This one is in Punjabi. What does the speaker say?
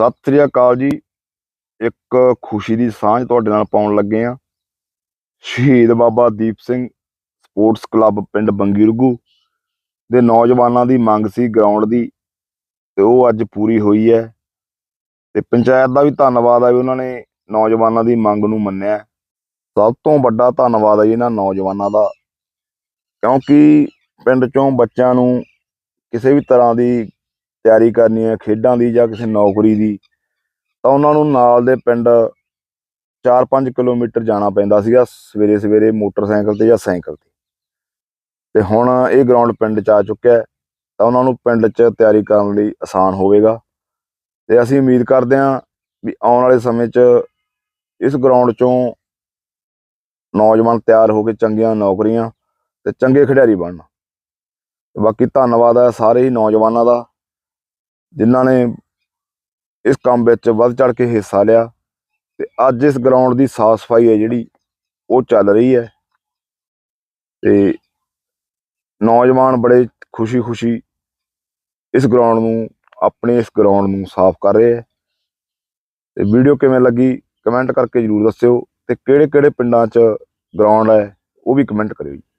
ਸਤਿ ਸ੍ਰੀ ਅਕਾਲ ਜੀ। ਇੱਕ ਖੁਸ਼ੀ ਦੀ ਸਾਂਝ ਤੁਹਾਡੇ ਨਾਲ ਪਾਉਣ ਲੱਗੇ ਆ ਸ਼ਹੀਦ ਬਾਬਾ ਦੀਪ ਸਿੰਘ ਸਪੋਰਟਸ ਕਲੱਬ ਪਿੰਡ ਬੰਗੀਰਗੂ ਦੇ ਨੌਜਵਾਨਾਂ ਦੀ ਮੰਗ ਸੀ ਗਰਾਊਂਡ ਦੀ ਤੇ ਉਹ ਅੱਜ ਪੂਰੀ ਹੋਈ ਹੈ ਤੇ ਪੰਚਾਇਤ ਦਾ ਵੀ ਧੰਨਵਾਦ ਆ ਵੀ ਉਹਨਾਂ ਨੇ ਨੌਜਵਾਨਾਂ ਦੀ ਮੰਗ ਨੂੰ ਮੰਨਿਆ। ਸਭ ਤੋਂ ਵੱਡਾ ਧੰਨਵਾਦ ਹੈ ਇਹਨਾਂ ਨੌਜਵਾਨਾਂ ਦਾ, ਕਿਉਂਕਿ ਪਿੰਡ ਚੋਂ ਬੱਚਿਆਂ ਨੂੰ ਕਿਸੇ ਵੀ ਤਰ੍ਹਾਂ ਦੀ ਤਿਆਰੀ ਕਰਨੀ ਹੈ ਖੇਡਾਂ ਦੀ ਜਾਂ ਕਿਸੇ ਨੌਕਰੀ ਦੀ, ਤਾਂ ਉਹਨਾਂ ਨੂੰ ਨਾਲ ਦੇ ਪਿੰਡ 4-5 ਕਿਲੋਮੀਟਰ ਜਾਣਾ ਪੈਂਦਾ ਸੀਗਾ ਸਵੇਰੇ ਸਵੇਰੇ ਮੋਟਰਸਾਈਕਲ ਤੇ ਜਾਂ ਸਾਈਕਲ ਤੇ। ਤੇ ਹੁਣ ਇਹ ਗਰਾਊਂਡ ਪਿੰਡ 'ਚ ਆ ਚੁੱਕਿਆ ਹੈ, ਤਾਂ ਉਹਨਾਂ ਨੂੰ ਪਿੰਡ 'ਚ ਤਿਆਰੀ ਕਰਨ ਲਈ ਆਸਾਨ ਹੋਵੇਗਾ। ਤੇ ਅਸੀਂ ਉਮੀਦ ਕਰਦੇ ਹਾਂ ਵੀ ਆਉਣ ਵਾਲੇ ਸਮੇਂ 'ਚ ਇਸ ਗਰਾਊਂਡ 'ਚੋਂ ਨੌਜਵਾਨ ਤਿਆਰ ਹੋ ਕੇ ਚੰਗੀਆਂ ਨੌਕਰੀਆਂ ਤੇ ਚੰਗੇ ਖਿਡਾਰੀ ਬਣਨ। ਬਾਕੀ ਧੰਨਵਾਦ ਹੈ ਸਾਰੇ ਹੀ ਨੌਜਵਾਨਾਂ ਦਾ। ਜਿਨ੍ਹਾਂ ਨੇ ਇਸ ਕੰਮ ਵਿੱਚ ਵੱਧ ਚੜ ਕੇ ਹਿੱਸਾ ਲਿਆ ਤੇ ਅੱਜ ਇਸ ਗਰਾਊਂਡ ਦੀ ਸਾਫ਼ ਸਫ਼ਾਈ ਹੈ ਜਿਹੜੀ ਉਹ ਚੱਲ ਰਹੀ ਹੈ ਤੇ ਨੌਜਵਾਨ ਬੜੇ ਖੁਸ਼ੀ-ਖੁਸ਼ੀ ਇਸ ਗਰਾਊਂਡ ਨੂੰ, ਆਪਣੇ ਇਸ ਗਰਾਊਂਡ ਨੂੰ ਸਾਫ਼ ਕਰ ਰਹੇ ਹੈ। ਤੇ ਵੀਡੀਓ ਕਿਵੇਂ ਲੱਗੀ ਕਮੈਂਟ ਕਰਕੇ ਜਰੂਰ ਦੱਸਿਓ ਤੇ ਕਿਹੜੇ-ਕਿਹੜੇ ਪਿੰਡਾਂ 'ਚ ਗਰਾਊਂਡ ਹੈ ਉਹ ਵੀ ਕਮੈਂਟ ਕਰਿਓ ਜੀ।